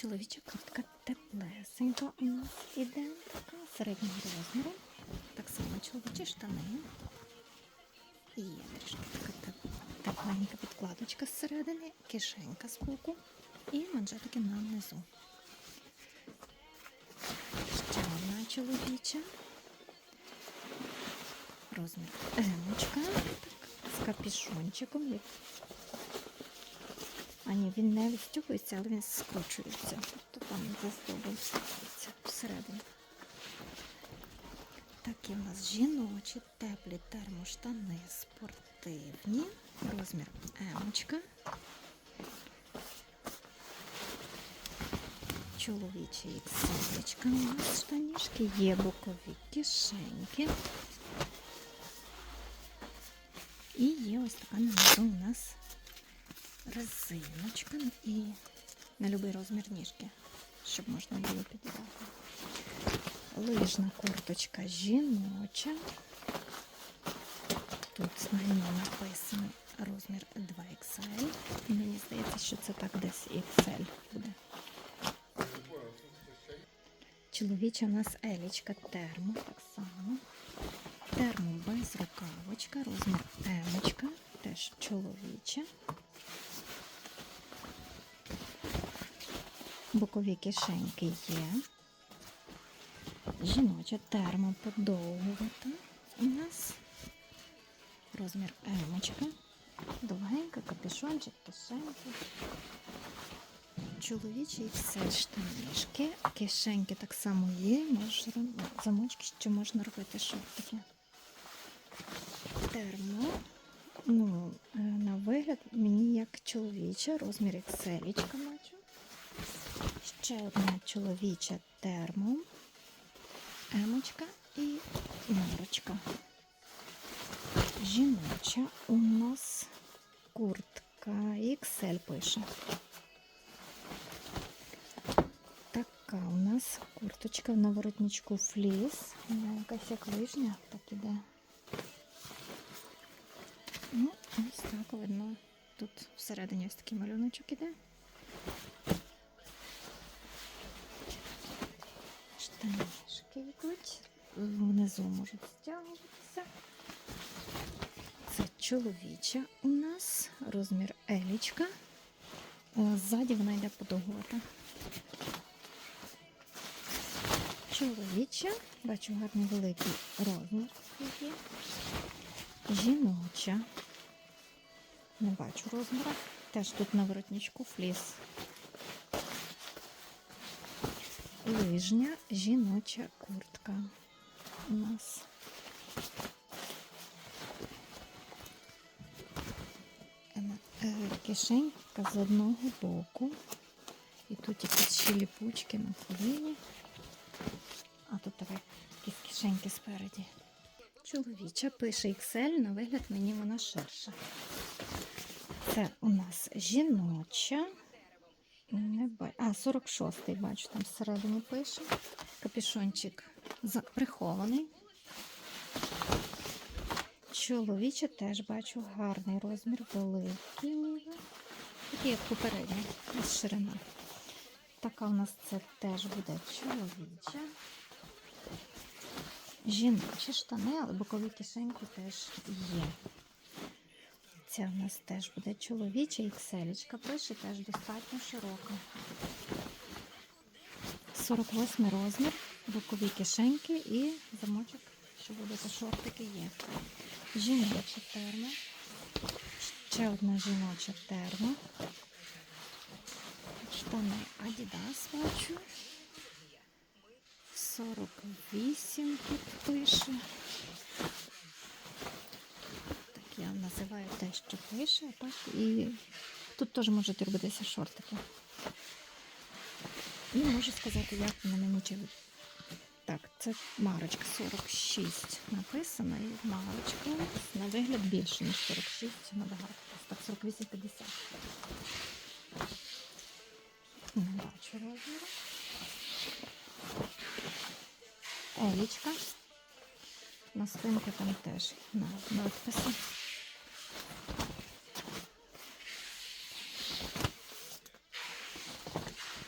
Чоловіча куртка теплесенька у нас іде така середнього розміру. Так само чоловічі штани. І є трішки така теп- тепленька підкладочка зсередини, кишенька з боку і манжетики на низу. Ще одна чоловіча. Розмір емочка. Так, з капішончиком. як а ні, він не відстюкується, але він скручується. Тобто там заздобується всередині. Такі у нас жіночі, теплі термоштани спортивні. Розмір емочка. Чоловічі іксовочка у нас штанішки, є бокові кишеньки. І є ось така внизу у нас резиночка і на будь-який розмір ніжки, щоб можна було підібрати. Лижна курточка жіноча. Тут на ній написано розмір 2XL. Мені здається, що це так десь XL буде. Чоловіча у нас елічка термо, так само. Термо без рукавочка, розмір емочка, теж чоловіча. Бокові кишеньки є. Жіноча термо подовгувата у нас. Розмір емочка. Довгенька, капюшончик, кишеньки. Чоловічі все штанішки. Кишеньки так само є. Можна, замочки, що можна робити шортики. Термо. Ну, е, на вигляд мені як чоловіча, розмір XL бачу. Ще одна чоловіча термо, емочка і норочка. Жіноча у нас куртка XL пише. Така у нас курточка на воротничку фліс. Вона якась як лижня, так іде. Ну, ось так видно. Тут всередині ось такий малюночок іде. Штанішки йдуть, внизу можуть стягуватися. Це чоловіча у нас, розмір елічка. Е, Ззаді вона йде подовгувата. Чоловіча, бачу гарний великий розмір є. Жіноча. Не бачу розміру. Теж тут на воротничку фліс. Лижня жіноча куртка у нас. Е, Кишенька з одного боку. І тут якісь ще ліпучки на коліні. А тут такі якісь кишеньки спереді. Чоловіча пише XL, на вигляд мені вона ширша. Це у нас жіноча. Не ба... А, 46-й, бачу, там всередині пише. Капюшончик прихований. Чоловіче теж бачу гарний розмір, великий. Такий, як попередній, ось ширина. Така у нас це теж буде чоловіча. Жіночі штани, але бокові кишеньки теж є. Ця у нас теж буде чоловіча ікселечка, пише теж достатньо широка. 48 розмір, бокові кишеньки і замочок, що буде за шортики є. Жіноча термо. Ще одна жіноча термо. Штани Adidas бачу. 48 тут пише. Я називаю те, що пише, так і тут теж можуть робитися шортики. І можу сказати, як мені чи так, це марочка 46 написано, і марочка на вигляд більше, ніж 46, набагато. Так, 48-50. Не бачу розміру. Елічка. На спинку там теж на надписи.